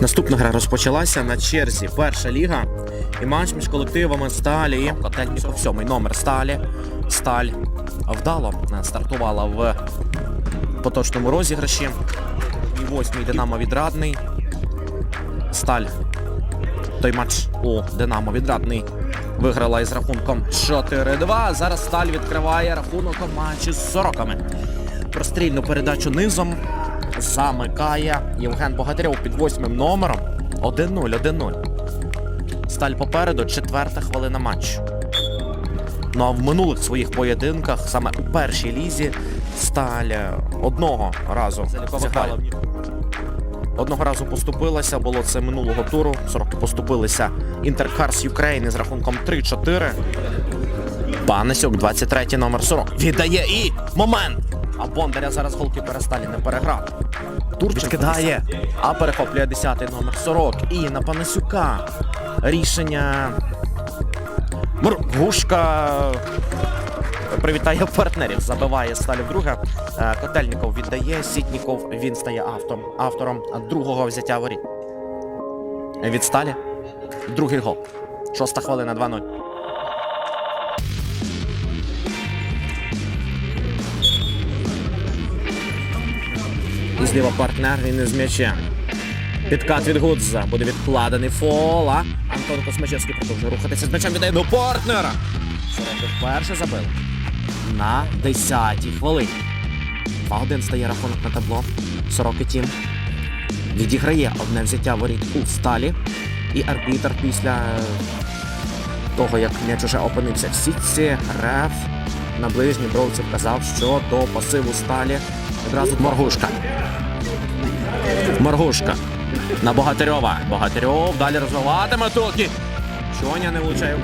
Наступна гра розпочалася на черзі. Перша ліга. І матч між колективами Сталі і Котельніков. Сьомий номер Сталі. Сталь вдало стартувала в поточному розіграші. І восьмий Динамо відрадний. Сталь. Той матч у Динамо відрадний виграла із рахунком 4-2. Зараз Сталь відкриває рахунок матчі з сороками. Прострільну передачу низом замикає Євген Богатирьов під восьмим номером. 1-0, 1-0. Сталь попереду, четверта хвилина матчу. Ну а в минулих своїх поєдинках, саме у першій лізі, Сталь е, одного разу зіграла. Одного разу поступилася, було це минулого туру. Сороки поступилися Інтеркарс Юкрейн із рахунком 3-4. Панасюк, 23 номер 40. Віддає і момент! А Бондаря зараз голкіпера Сталі не переграв. Турчик кидає, а перехоплює 10-й номер 40. І на Панасюка рішення. Мургушка привітає партнерів. Забиває сталь вдруге. Е, Котельніков віддає. Сітніков він стає автором, автором другого взяття воріт. Від сталі. Другий гол. Шоста хвилина 2-0. І зліва партнер він із м'ячем. Підкат від Гудза. Буде відкладений фол. А Антон Космачевський продовжує рухатися з м'ячем віддає до партнера. Сороки вперше забили. На 10-й хвилині. 2-1 стає рахунок на табло. Сороки тім. Відіграє одне взяття воріт у сталі. І арбітр після е, того, як м'яч уже опинився в сітці, реф на ближній бровці вказав, що до пасиву сталі одразу Моргушка. Моргушка. На Богатирьова. Богатирьов далі розвиватиме тут. і Чоня не влучає.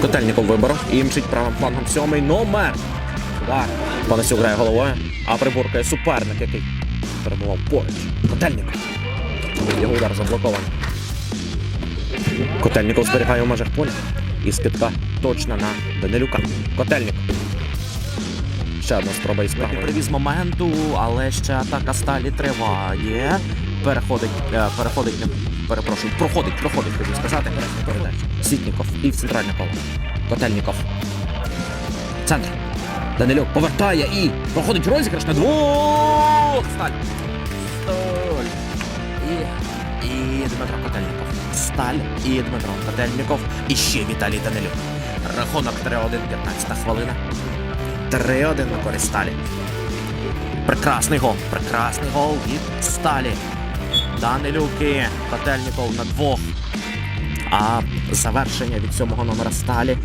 Котельников виборов і мчить правим флангом сьомий номер. Удар. Панасюк грає головою, а прибуркає суперник, який перебував поруч. Котельников. Його удар заблокований. Котельников зберігає у межах поля. І скидка точно на Данилюка. Котельников. Ще одна спроба із правої. Привіз моменту, але ще атака сталі триває. Переходить, е, переходить, перепрошую, проходить, проходить, хотів сказати. Передача. Сітніков і в центральне коло. Котельніков. Центр. Данилюк повертає і проходить розіграш на двох. Сталь. Сталь. І, і Дмитро Котельніков. Сталь і Дмитро Котельніков. І ще Віталій Данилюк. Рахунок 3-1, 15 хвилина. 3-1 на користь Сталі. Прекрасний гол. Прекрасний гол від Сталі. Данилюки. Котельніков на двох. А завершення від сьомого номера Сталі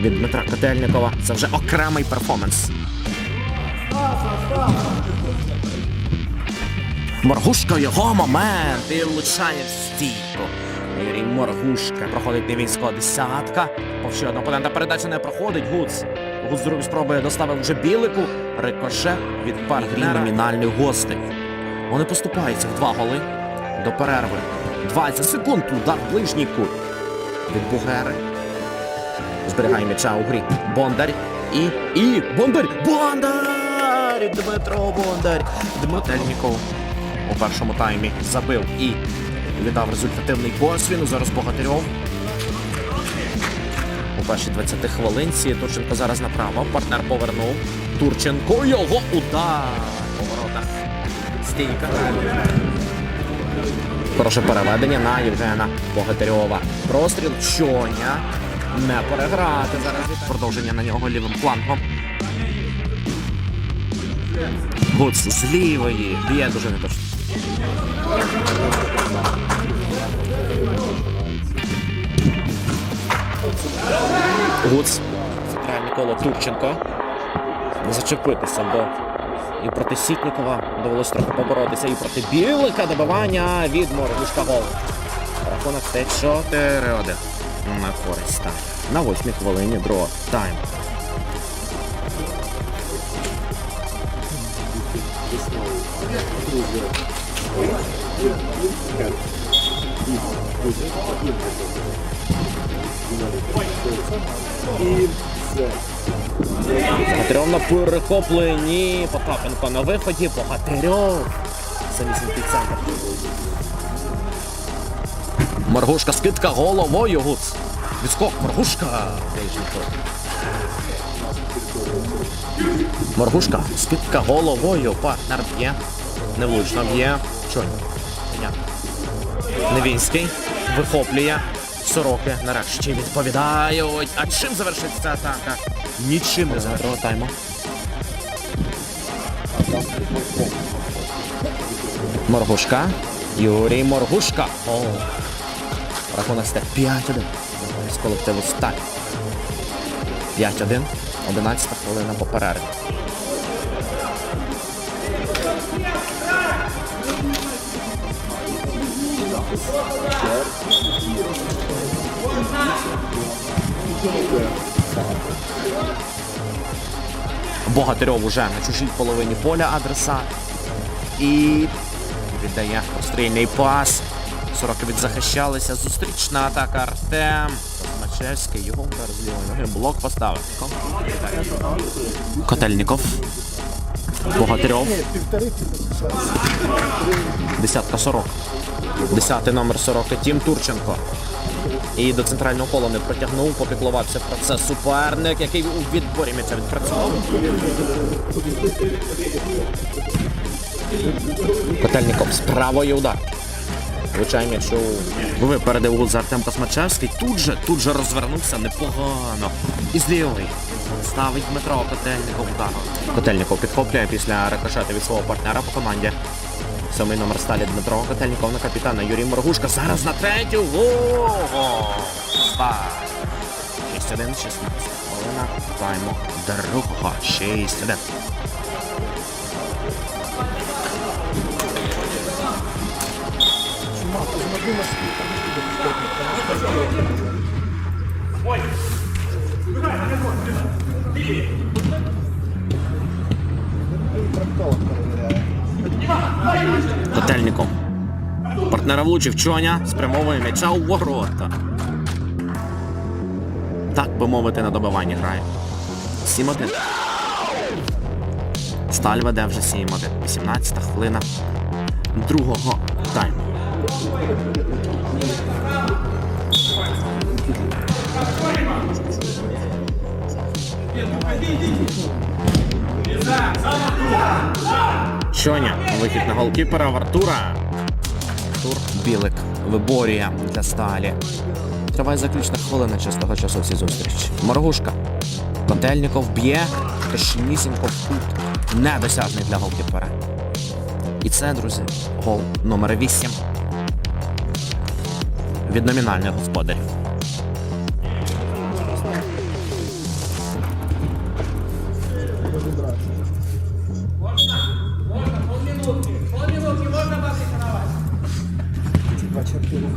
від Дмитра Котельнікова. Це вже окремий перформанс. Моргушка його момент і влучає в стійку. Юрій Моргушка проходить невійськова десятка. Повще одна опонента передача не проходить. Гуц. З другої доставив вже білику. Рикоше від партнера. номінальних гостей. Вони поступаються в два голи до перерви. 20 секунд. Удар ближній кут. Від Бугери. Зберігає м'яча у грі. Бондар. І. І. Бондар! Бондар! Дмитро Бондар! Дмитренніков у першому таймі забив і віддав результативний посвін. Зараз Богатирьов. У першій 20 хвилинці Турченко зараз направо. Партнер повернув. Турченко його удар по воротах. Стійка. Хороше переведення на Євгена Богатирьова. Простріл Чоня. Не переграти зараз. Продовження на нього лівим флангом. Гуц з лівої. Б'є дуже неточно. Гуц. Коло Турченко. Не зачепитися, бо і проти Сітнікова довелося трохи поборотися, і проти Білика добивання від Моргушка гол. Рахунок те 4-1 на користь. На восьмій хвилині другого тайму. І все. Богатирьов на перехопленні. Потапенко на виході. Богатирьов. Самісінький центр. Маргушка скидка головою гуц. Відскок, Маргушка. Маргушка, скидка головою. Партнер б'є. Невлучно б'є. Понятно. Невінський вихоплює. Сороки нарешті відповідають. А чим завершиться атака? Нічим не завершиться. Таймо. Моргушка. Юрій Моргушка. О. Рахунок стає 5-1. З колективу Сталь. 5-1. 11 хвилина по перерві. Богатирьов уже на чужій половині поля адреса. І віддає прострільний пас. Сороки відзахищалися. Зустрічна атака Артем. Мачевський, його удар з лівої ноги. Блок поставив. Котельников. Богатирьов. Десятка сорок. Десятий номер 40 Тім Турченко. І до центрального кола не протягнув, попіклувався про це суперник, який у відборі м'яча відпрацював. Котельников з правої удар. М'яч у випередив гол за Артем Космачевський. Тут же, тут же розвернувся непогано. І з лівої ставить Дмитро Котельников удар. Котельников підхоплює після рикошету від свого партнера по команді. Сьомий номер сталі Дмитро Котельников на капітана Юрій Моргушка. Зараз на третю. Ого! Сталь. 6-1, 16 хвилина. Тайму другого. 6-1. Котельников. Партнера влучив Чоня, спрямовує м'яча у ворота. Так би мовити, на добиванні грає. 7-1. Сталь веде вже 7-1. 18 хвилина другого тайму. Чоня, вихід на голкіпера в Артура. Артур Білик виборює для сталі. Триває заключна хвилина частого часу в цій зустрічі. Моргушка. Котельников б'є, точнісінько в кут. Недосяжний для голкіпера. І це, друзі, гол номер 8 від номінальних господарів. Вийшла?